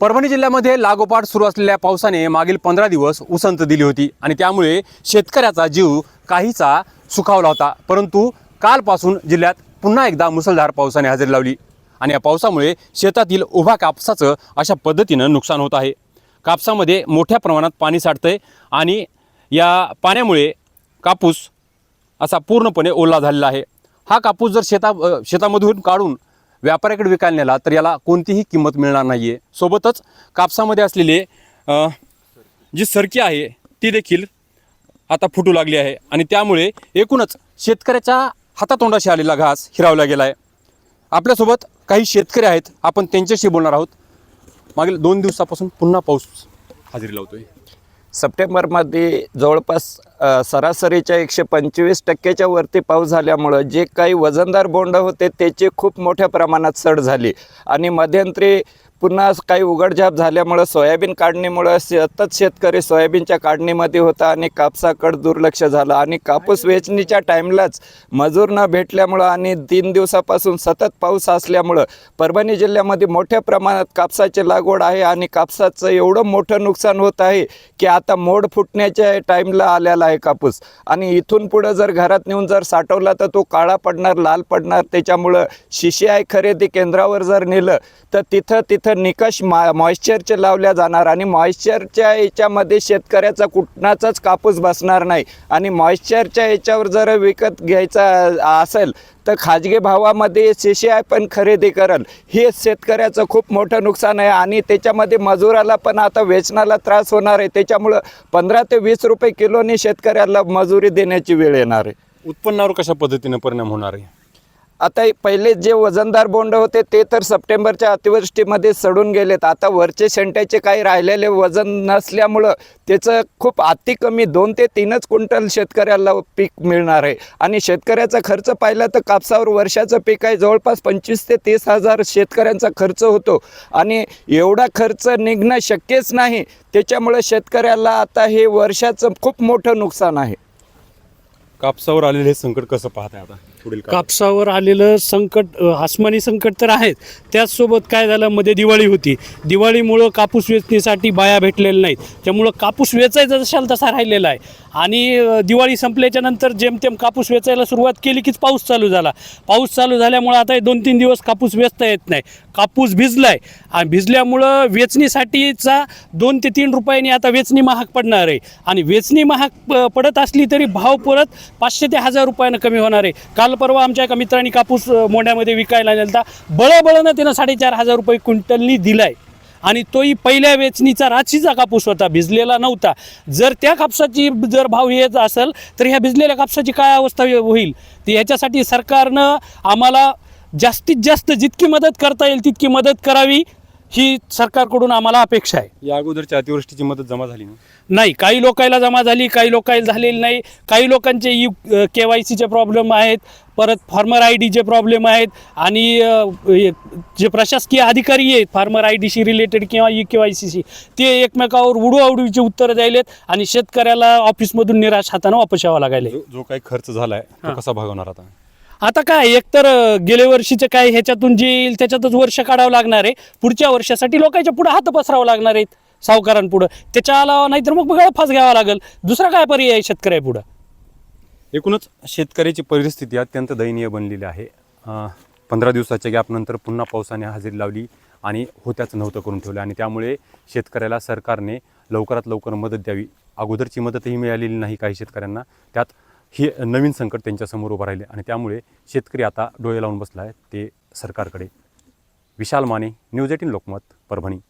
परभणी जिल्ह्यामध्ये लागोपाठ सुरू असलेल्या पावसाने मागील पंधरा दिवस उसंत दिली होती आणि त्यामुळे शेतकऱ्याचा जीव काहीचा सुखावला होता. परंतु कालपासून जिल्ह्यात पुन्हा एकदा मुसळधार पावसाने हजेरी लावली आणि या पावसामुळे शेतातील उभा कापसाचं अशा पद्धतीनं नुकसान होत आहे. कापसामध्ये मोठ्या प्रमाणात पाणी साठतंय आणि या पाण्यामुळे कापूस असा पूर्णपणे ओला झालेला आहे. हा कापूस जर शेता शेतामधून काढून व्यापाऱ्याकडे विकायला नेला तर याला कोणतीही किंमत मिळणार नाही आहे सोबतच कापसामध्ये असलेले जी सरकी आहे ती देखील आता फुटू लागली आहे. आणि त्यामुळे एकूणच शेतकऱ्याच्या हातातोंडाशी आलेला घास हिरावला गेला आहे आपल्यासोबत काही शेतकरी आहेत आपण त्यांच्याशी बोलणार आहोत. मागील दोन दिवसापासून पुन्हा पाऊस हजेरी लावतोय. सप्टेंबरमध्ये जवळपास सरासरीच्या एकशे पंचवीस टक्क्याच्या वरती पाऊस झाल्यामुळं जे काही वजनदार बोंड होते त्याची खूप मोठ्या प्रमाणात सड झाली. आणि मध्यंतरी पुन्हा काही उघडझाप झाल्यामुळं सोयाबीन काढणीमुळं सतत शेतकरी सोयाबीनच्या काढणीमध्ये होता आणि कापसाकडं दुर्लक्ष झालं. आणि कापूस वेचणीच्या टाईमलाच मजूर न भेटल्यामुळं आणि तीन दिवसापासून सतत पाऊस असल्यामुळं परभणी जिल्ह्यामध्ये मोठ्या प्रमाणात कापसाची लागवड आहे आणि कापसाचं एवढं मोठं नुकसान होत आहे की आता मोड फुटण्याच्या टाईमला आलेला आहे कापूस. आणि इथून पुढं जर घरात नेऊन जर साठवला तर तो काळा पडणार लाल पडणार. त्याच्यामुळं शिशिआय खरेदी केंद्रावर जर नेलं तर तिथं तिथं निकष मा मॉइश्चरचे लावल्या जाणार आणि मॉइश्चरच्या याच्यामध्ये शेतकऱ्याचा कुठनाचाच कापूस बसणार नाही. आणि मॉइश्चरच्या याच्यावर जर विकत घ्यायचा असेल तर खाजगी भावामध्ये सीसीआय पण खरेदी करल. हे शेतकऱ्याचं खूप मोठं नुकसान आहे आणि त्याच्यामध्ये मजुराला पण आता वेचनाला त्रास होणार आहे. त्याच्यामुळं पंधरा ते वीस रुपये किलोने शेतकऱ्याला मजुरी देण्याची वेळ येणार आहे. उत्पन्नावर कशा पद्धतीने परिणाम होणार आहे? आता हे पहिले जे वजनदार बोंड होते ते तर सप्टेंबरच्या अतिवृष्टीमध्ये सडून गेलेत. आता वरचे शेंट्याचे काही राहिलेले वजन नसल्यामुळं त्याचं खूप अति कमी दोन ते तीनच क्विंटल शेतकऱ्याला पीक मिळणार आहे. आणि शेतकऱ्याचा खर्च पाहिला तर कापसावर वर्षाचं पीक आहे जवळपास पंचवीस ते तीस हजार शेतकऱ्यांचा खर्च होतो. आणि एवढा खर्च निघणं शक्यच नाही. त्याच्यामुळे शेतकऱ्याला आता हे वर्षाचं खूप मोठं नुकसान आहे. कापसावर आलेले हे संकट कसं पाहताय आता? पुढील काळात? कापसावर आलेलं संकट अ, आसमानी संकट तर आहेत. त्याचसोबत काय झालं? मध्ये दिवाळी होती. दिवाळीमुळं कापूस वेचणीसाठी बाया भेटलेल्या नाहीत. त्यामुळं कापूस वेचायचा जशाल तसा राहिलेला आहे. आणि अ, दिवाळी संपल्याच्या नंतर जेमतेम कापूस वेचायला सुरुवात केली कीच पाऊस चालू झाला. पाऊस चालू झाल्यामुळं आता हे दोन तीन दिवस कापूस वेचता येत नाही. कापूस भिजलाय. आणि भिजल्यामुळं वेचणीसाठीचा दोन ते तीन रुपयांनी आता वेचणी महाग पडणार आहे. आणि वेचणी महाग प- पडत असली तरी भाव परत पाचशे ते हजार रुपयानं कमी होणार आहे. काल परवा आमच्या एका मित्रांनी कापूस मोंड्यामध्ये विकायला नेलता बळबळनं त्यानं साडेचार हजार रुपये क्विंटलनी दिलाय. आणि तोही पहिल्या वेचणीचा राशीचा कापूस होता भिजलेला नव्हता. जर त्या कापसाची जर भाव येत असेल तर ह्या भिजलेल्या कापसाची काय अवस्था होईल? तर ह्याच्यासाठी सरकारनं आम्हाला जास्तीत जास्त जितकी मदत करता येईल तितकी मदत करावी. ही सरकारकडून आम्हाला अपेक्षा आहे. या अगोदरच्या अतिवृष्टीची मदत जमा झाली ना नाही काही लोकायला जमा झाली काही लोकायला झालेली नाही. काही लोकांचे यू के वाय सीचे प्रॉब्लेम आहेत परत फार्मर आय डीचे प्रॉब्लेम आहेत आणि जे प्रशासकीय अधिकारी आहेत फार्मर आय डीशी रिलेटेड किंवा यू के वाय सीशी ते एकमेकावर उडूआवडीची उत्तरं द्यायलेत आणि शेतकऱ्याला ऑफिसमधून निराश हातानं वापस यावं लागायले जो जो काही खर्च झालाय तो हां. कसा भागवणार आता? आता काय एकतर गेल्या वर्षीचं काय ह्याच्यातून जे येईल त्याच्यातच वर्ष काढावं लागणार आहे. पुढच्या वर्षासाठी लोकांच्या पुढे हात पसरावं लागणार आहेत सावकारांपुढं. त्याच्या अलावा नाहीतर मग गळफास घ्यावा लागेल. दुसरा काय पर्याय आहे शेतकऱ्यापुढं एकूणच शेतकऱ्याची परिस्थिती अत्यंत दयनीय बनलेली आहे. पंधरा दिवसाच्या गॅपनंतर पुन्हा पावसाने हजेरी लावली आणि होत्याच नव्हतं करून ठेवलं आणि त्यामुळे शेतकऱ्याला सरकारने लवकरात लवकर मदत द्यावी. अगोदरची मदतही मिळालेली नाही काही शेतकऱ्यांना. त्यात हे नवीन संकट त्यांच्यासमोर उभं राहिले आणि त्यामुळे शेतकरी आता डोळे लावून बसला आहे ते सरकारकडे. Vishal Mane news eighteen Lokmat Parbhani.